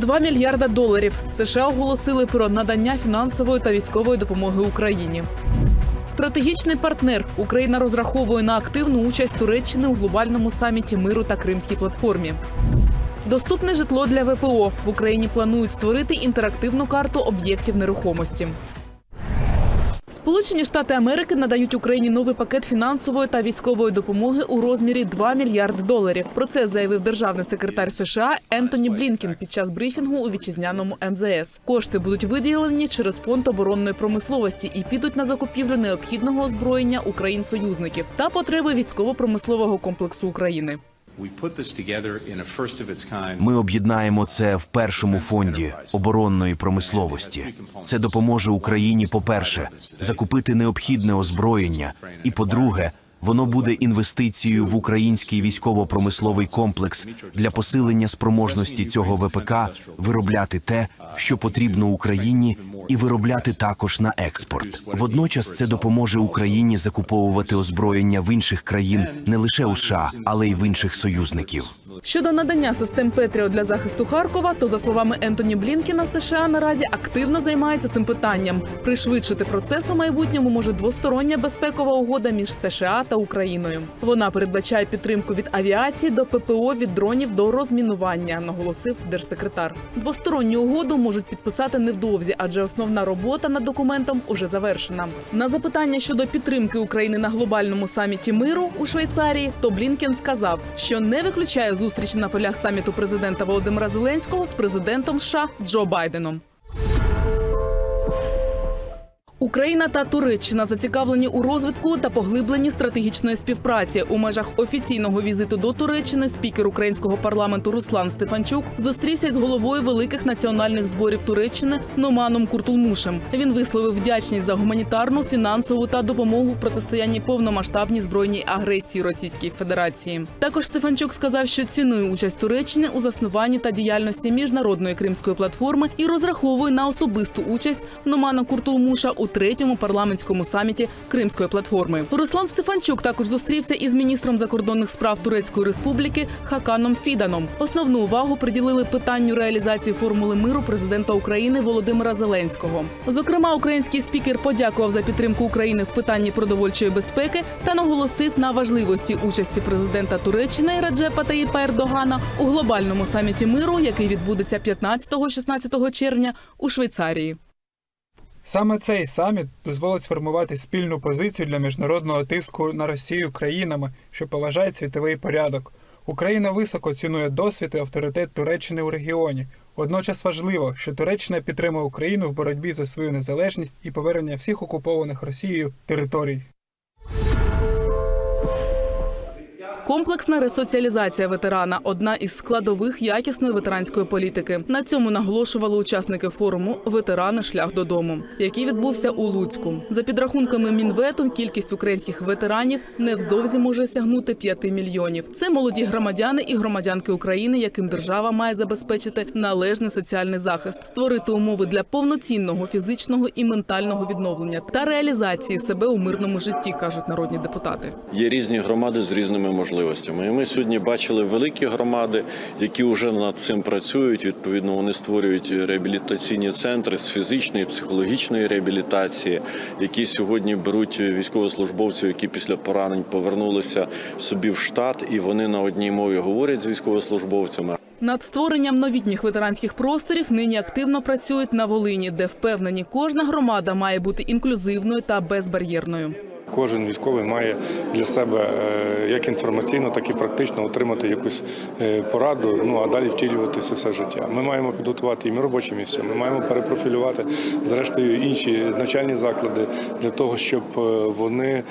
2 мільярда доларів. США оголосили про надання фінансової та військової допомоги Україні. Стратегічний партнер Україна розраховує на активну участь Туреччини у глобальному саміті миру та Кримській платформі. Доступне житло для ВПО в Україні планують створити інтерактивну карту об'єктів нерухомості. Сполучені Штати Америки надають Україні новий пакет фінансової та військової допомоги у розмірі 2 мільярди доларів. Про це заявив державний секретар США Ентоні Блінкін під час брифінгу у вітчизняному МЗС. Кошти будуть виділені через фонд оборонної промисловості і підуть на закупівлю необхідного озброєння Україн-союзників та потреби військово-промислового комплексу України. Ми об'єднаємо це в першому фонді оборонної промисловості. Це допоможе Україні, по-перше, закупити необхідне озброєння, і по-друге, воно буде інвестицією в український військово-промисловий комплекс для посилення спроможності цього ВПК виробляти те, що потрібно Україні, і виробляти також на експорт. Водночас це допоможе Україні закуповувати озброєння в інших країн не лише у США, але й в інших союзників. Щодо надання систем Петріо для захисту Харкова, то за словами Ентоні Блінкіна, США наразі активно займається цим питанням. Пришвидшити процес у майбутньому може двостороння безпекова угода між США та Україною. Вона передбачає підтримку від авіації до ППО від дронів до розмінування, наголосив держсекретар. Двосторонню угоду можуть підписати невдовзі, адже основна робота над документом уже завершена. На запитання щодо підтримки України на глобальному саміті миру у Швейцарії, то Блінкен сказав, що не виключає зустрічі на полях саміту президента Володимира Зеленського з президентом США Джо Байденом. Україна та Туреччина зацікавлені у розвитку та поглибленні стратегічної співпраці. У межах офіційного візиту до Туреччини спікер українського парламенту Руслан Стефанчук зустрівся з головою великих національних зборів Туреччини Номаном Куртулмушем. Він висловив вдячність за гуманітарну, фінансову та допомогу в протистоянні повномасштабній збройній агресії Російської Федерації. Також Стефанчук сказав, що цінує участь Туреччини у заснуванні та діяльності міжнародної кримської платформи і розраховує на особисту участь Номана Куртулмуша у третьому парламентському саміті Кримської платформи. Руслан Стефанчук також зустрівся із міністром закордонних справ Турецької республіки Хаканом Фіданом. Основну увагу приділили питанню реалізації формули миру президента України Володимира Зеленського. Зокрема, український спікер подякував за підтримку України в питанні продовольчої безпеки та наголосив на важливості участі президента Туреччини Раджепа Таїпа Ердогана у глобальному саміті миру, який відбудеться 15-16 червня у Швейцарії. Саме цей саміт дозволить сформувати спільну позицію для міжнародного тиску на Росію країнами, що поважають світовий порядок. Україна високо цінує досвід і авторитет Туреччини у регіоні. Водночас важливо, що Туреччина підтримує Україну в боротьбі за свою незалежність і повернення всіх окупованих Росією територій. Комплексна ресоціалізація ветерана одна із складових якісної ветеранської політики. На цьому наголошували учасники форуму Ветерани шлях додому, який відбувся у Луцьку. За підрахунками Мінвету, кількість українських ветеранів невздовзі може сягнути 5 мільйонів. Це молоді громадяни і громадянки України, яким держава має забезпечити належний соціальний захист, створити умови для повноцінного фізичного і ментального відновлення та реалізації себе у мирному житті, кажуть народні депутати. Є різні громади з різними можливостями. І ми сьогодні бачили великі громади, які вже над цим працюють. Відповідно, вони створюють реабілітаційні центри з фізичної, психологічної реабілітації, які сьогодні беруть військовослужбовців, які після поранень повернулися собі в штат, і вони на одній мові говорять з військовослужбовцями. Над створенням новітніх ветеранських просторів нині активно працюють на Волині, де впевнені, кожна громада має бути інклюзивною та безбар'єрною. Кожен військовий має для себе е, як інформаційно, так і практично отримати якусь е, пораду, ну а далі втілюватися все життя. Ми маємо підготувати їм робочі місця, ми маємо перепрофілювати зрештою інші навчальні заклади для того, щоб е, вони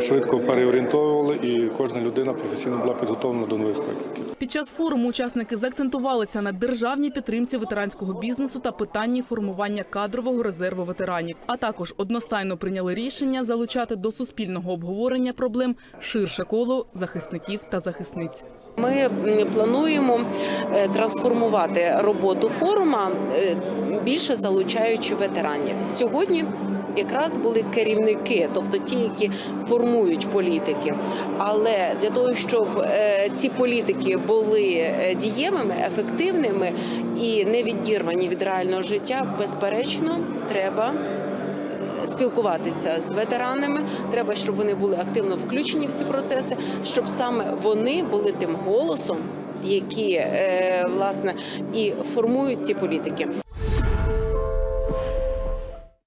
швидко переорієнтовували і кожна людина професійно була підготовлена до нових викликів. Під час форуму учасники заакцентувалися на державній підтримці ветеранського бізнесу та питанні формування кадрового резерву ветеранів, а також одностайно прийняли рішення залучати до суспільного обговорення проблем ширше коло захисників та захисниць. Ми плануємо е, трансформувати роботу форума, е, більше залучаючи ветеранів. Сьогодні якраз були керівники, тобто ті, які формують політики. Але для того, щоб е, ці політики були дієвими, ефективними і не відірвані від реального життя, безперечно, треба спілкуватися з ветеранами. Треба, щоб вони були активно включені в ці процеси, щоб саме вони були тим голосом, які е, власне і формують ці політики.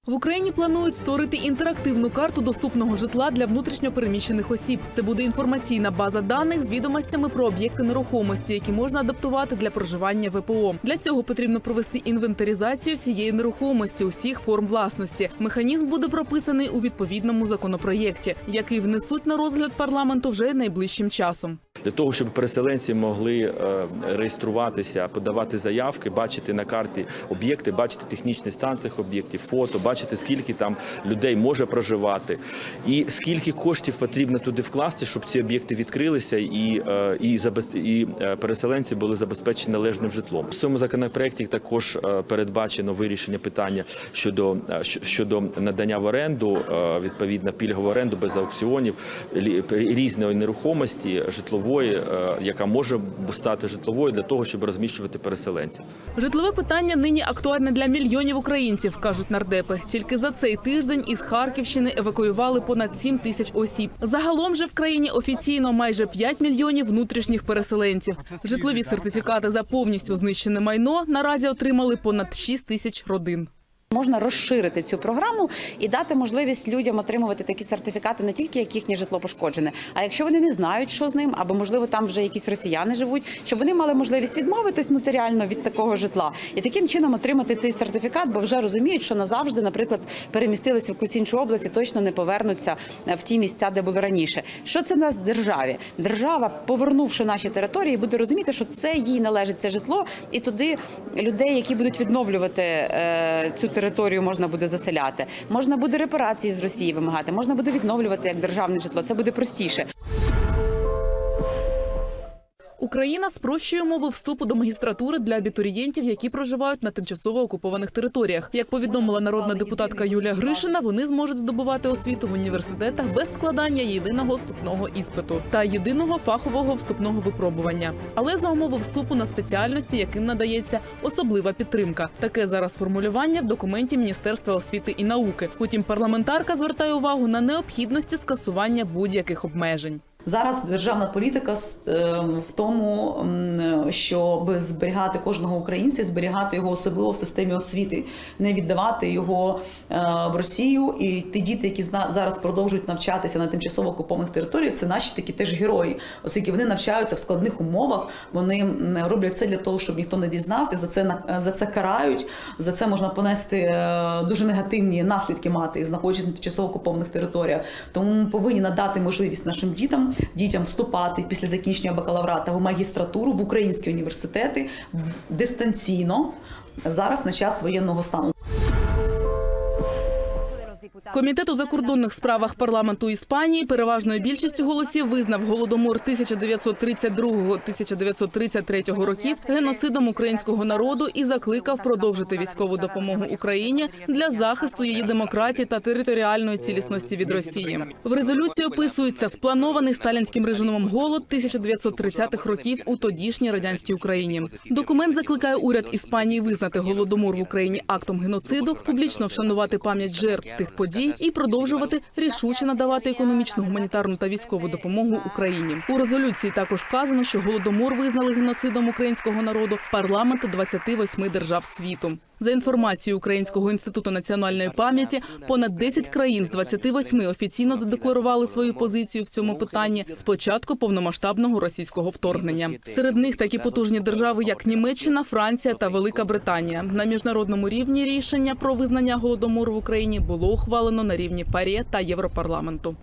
В Україні планують створити інтерактивну карту доступного житла для внутрішньопереміщених осіб. Це буде інформаційна база даних з відомостями про об'єкти нерухомості, які можна адаптувати для проживання ВПО. Для цього потрібно провести інвентаризацію всієї нерухомості усіх форм власності. Механізм буде прописаний у відповідному законопроєкті, який внесуть на розгляд парламенту вже найближчим часом. для того, щоб переселенці могли е, реєструватися, подавати заявки, бачити на карті об'єкти, бачити технічний стан цих об'єктів, фото, бачити скільки там людей може проживати, і скільки коштів потрібно туди вкласти, щоб ці об'єкти відкрилися і, е, і, і е, переселенці були забезпечені належним житлом. В цьому законопроекті також е, передбачено вирішення питання щодо щодо надання в оренду відповідно пільгову оренду без аукціонів різної нерухомості житлової, яка може стати житловою для того, щоб розміщувати переселенців. Житлове питання нині актуальне для мільйонів українців, кажуть нардепи. Тільки за цей тиждень із Харківщини евакуювали понад 7 тисяч осіб. Загалом же в країні офіційно майже 5 мільйонів внутрішніх переселенців. Житлові сертифікати за повністю знищене майно наразі отримали понад 6 тисяч родин. Можна розширити цю програму і дати можливість людям отримувати такі сертифікати не тільки як їхнє житло пошкоджене, а якщо вони не знають, що з ним, або можливо там вже якісь росіяни живуть, щоб вони мали можливість відмовитись нотаріально від такого житла і таким чином отримати цей сертифікат, бо вже розуміють, що назавжди, наприклад, перемістилися в якусь іншу область і точно не повернуться е, в ті місця, де були раніше. Що це нас державі? Держава, повернувши наші території, буде розуміти, що це їй належить це житло, і туди людей, які будуть відновлювати е, цю територію, можна буде заселяти. Можна буде репарації з Росії вимагати, можна буде відновлювати як державне житло. Це буде простіше. Україна спрощує умови вступу до магістратури для абітурієнтів, які проживають на тимчасово окупованих територіях. Як повідомила народна депутатка Юлія Гришина, вони зможуть здобувати освіту в університетах без складання єдиного вступного іспиту та єдиного фахового вступного випробування, але за умови вступу на спеціальності, яким надається особлива підтримка. Таке зараз формулювання в документі Міністерства освіти і науки. Утім, парламентарка звертає увагу на необхідності скасування будь-яких обмежень. Зараз державна політика е, в тому, щоб зберігати кожного українця, зберігати його особливо в системі освіти, не віддавати його е, в Росію. І ті діти, які зараз продовжують навчатися на тимчасово окупованих територіях, це наші такі теж герої, оскільки вони навчаються в складних умовах. Вони роблять це для того, щоб ніхто не дізнався. За це за це карають. За це можна понести е, дуже негативні наслідки мати, знаходячись на тимчасово окупованих територіях. Тому ми повинні надати можливість нашим дітям дітям вступати після закінчення бакалаврата в магістратуру в українські університети дистанційно зараз на час воєнного стану. Комітет у закордонних справах парламенту Іспанії переважною більшістю голосів визнав голодомор 1932-1933 років геноцидом українського народу і закликав продовжити військову допомогу Україні для захисту її демократії та територіальної цілісності від Росії. В резолюції описується спланований сталінським режимом голод 1930-х років у тодішній радянській Україні. Документ закликає уряд Іспанії визнати голодомор в Україні актом геноциду, публічно вшанувати пам'ять жертв тих подій і продовжувати рішуче надавати економічну, гуманітарну та військову допомогу Україні. У резолюції також вказано, що голодомор визнали геноцидом українського народу парламенти 28 держав світу. За інформацією Українського інституту національної пам'яті, понад 10 країн з 28 офіційно задекларували свою позицію в цьому питанні з початку повномасштабного російського вторгнення. Серед них такі потужні держави, як Німеччина, Франція та Велика Британія. На міжнародному рівні рішення про визнання голодомору в Україні було ухвалено на рівні ПАРЄ та Європарламенту.